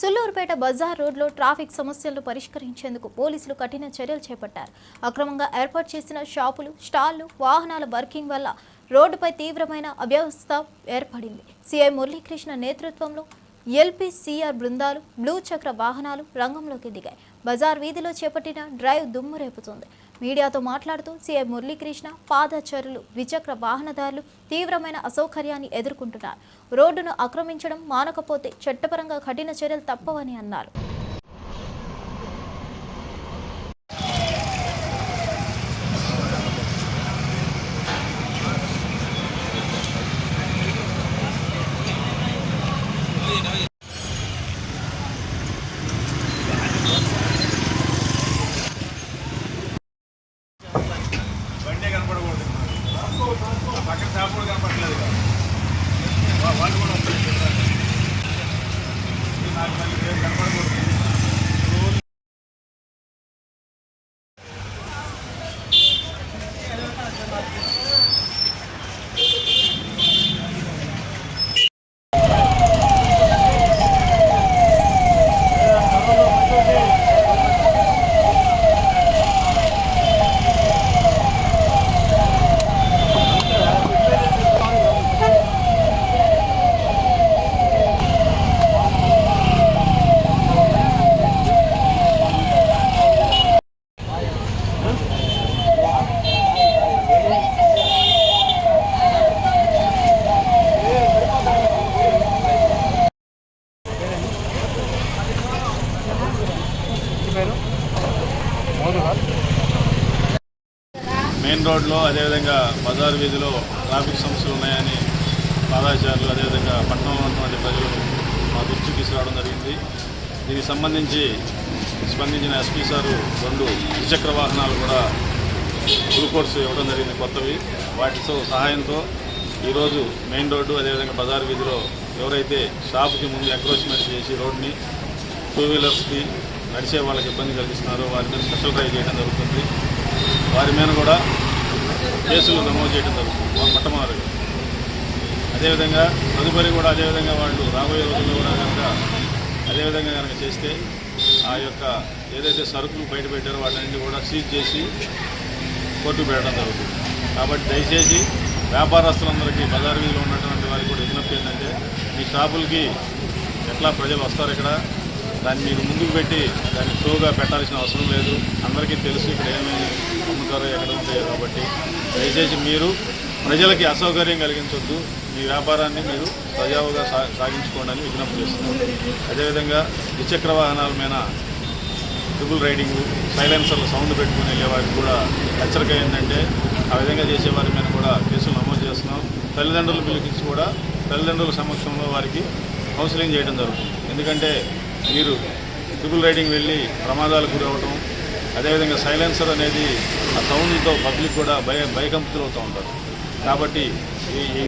సుల్లూరుపేట బజార్ రోడ్లో ట్రాఫిక్ సమస్యలను పరిష్కరించేందుకు పోలీసులు కఠిన చర్యలు చేపట్టారు. అక్రమంగా ఏర్పాటు చేసిన షాపులు స్టాళ్ళు వాహనాల వర్కింగ్ వల్ల రోడ్డుపై తీవ్రమైన అవ్యవస్థ ఏర్పడింది. సిఐ మురళీకృష్ణ నేతృత్వంలో ఎల్పీసీఆర్ బృందాలు బ్లూ చక్ర వాహనాలు రంగంలోకి దిగాయి. బజార్ వీధిలో చేపట్టిన డ్రైవ్ దుమ్మురేపుతుంది మీడియాతో మాట్లాడుతూ సీఎం మురళీకృష్ణ పాదచరులు ద్విచక్ర వాహనదారులు తీవ్రమైన అసౌకర్యాన్ని ఎదుర్కొంటున్నారు. రోడ్డును ఆక్రమించడం మానకపోతే చట్టపరంగా కఠిన చర్యలు తప్పవని అన్నారు. పక్కన షాప్ కనపడలేదు కదా. వాళ్ళు కూడా మెయిన్ రోడ్లో అదేవిధంగా బజార్ వీధిలో ట్రాఫిక్ సమస్యలు ఉన్నాయని పాదాచారులు అదేవిధంగా పట్టణంలో ఉన్నటువంటి ప్రజలు మా దృష్టికి తీసుకురావడం జరిగింది. దీనికి సంబంధించి స్పందించిన ఎస్పీ సారు రెండు ద్విచక్ర వాహనాలు కూడా గ్లూకోర్స్ ఇవ్వడం జరిగింది కొత్తవి. వాటితో సహాయంతో ఈరోజు మెయిన్ రోడ్డు అదేవిధంగా బజార్ వీధిలో ఎవరైతే షాప్కి ముందు ఎంక్రోచ్మెంట్ చేసి రోడ్ని టూ వీలర్స్కి నడిచే వాళ్ళకి ఇబ్బంది కలిగిస్తున్నారు. వారి మీద స్పెషల్ డ్రైవ్ చేయడం జరుగుతుంది. వారి మీద కూడా కేసులు నమోదు చేయడం జరుగుతుంది. వా- మొట్టమొదటిగా అదేవిధంగా తదుపరి కూడా అదేవిధంగా వాళ్ళు రాబోయే రోజుల్లో కూడా కనుక అదేవిధంగా కనుక చేస్తే ఆ యొక్క ఏదైతే సరుకులు బయట పెట్టారో వాటిని కూడా సీజ్ చేసి కోర్టు పెట్టడం జరుగుతుంది. కాబట్టి దయచేసి వ్యాపారస్తులందరికీ బజార్ వీధిలో ఉన్నటువంటి వారికి కూడా విజ్ఞప్తి ఏంటంటే మీ షాపులకి ఎట్లా ప్రజలు వస్తారు ఇక్కడ? దాన్ని మీరు ముందుకు పెట్టి దాన్ని షోగా పెట్టాల్సిన అవసరం లేదు. అందరికీ తెలుసు ఇక్కడ ఏమేమి అమ్ముతారో ఎక్కడ ఉంటాయో కాబట్టి. దయచేసి మీరు ప్రజలకి అసౌకర్యం కలిగించొద్దు. మీ వ్యాపారాన్ని మీరు సజావుగా సా సాగించుకోండి అని విజ్ఞప్తి చేస్తున్నారు అదేవిధంగా ద్విచక్ర వాహనాల మీద ట్రిపుల్ రైడింగ్ సైలెన్సర్లు సౌండ్ పెట్టుకుని వెళ్ళే వారికి కూడా హెచ్చరిక ఏంటంటే ఆ విధంగా చేసే వారి మీద కూడా కేసులు నమోదు చేస్తున్నాం. తల్లిదండ్రులు పిలిపించి కూడా తల్లిదండ్రుల సమక్షంలో వారికి కౌన్సిలింగ్ చేయడం జరుగుతుంది. ఎందుకంటే మీరు ట్రిపుల్ రైడింగ్ వెళ్ళి ప్రమాదాలకు గురవటం అదేవిధంగా సైలెన్సర్ అనేది ఆ సౌండ్తో పబ్లిక్ కూడా భయ భయకంపితులు అవుతూ ఉంటారు. కాబట్టి ఈ ఈ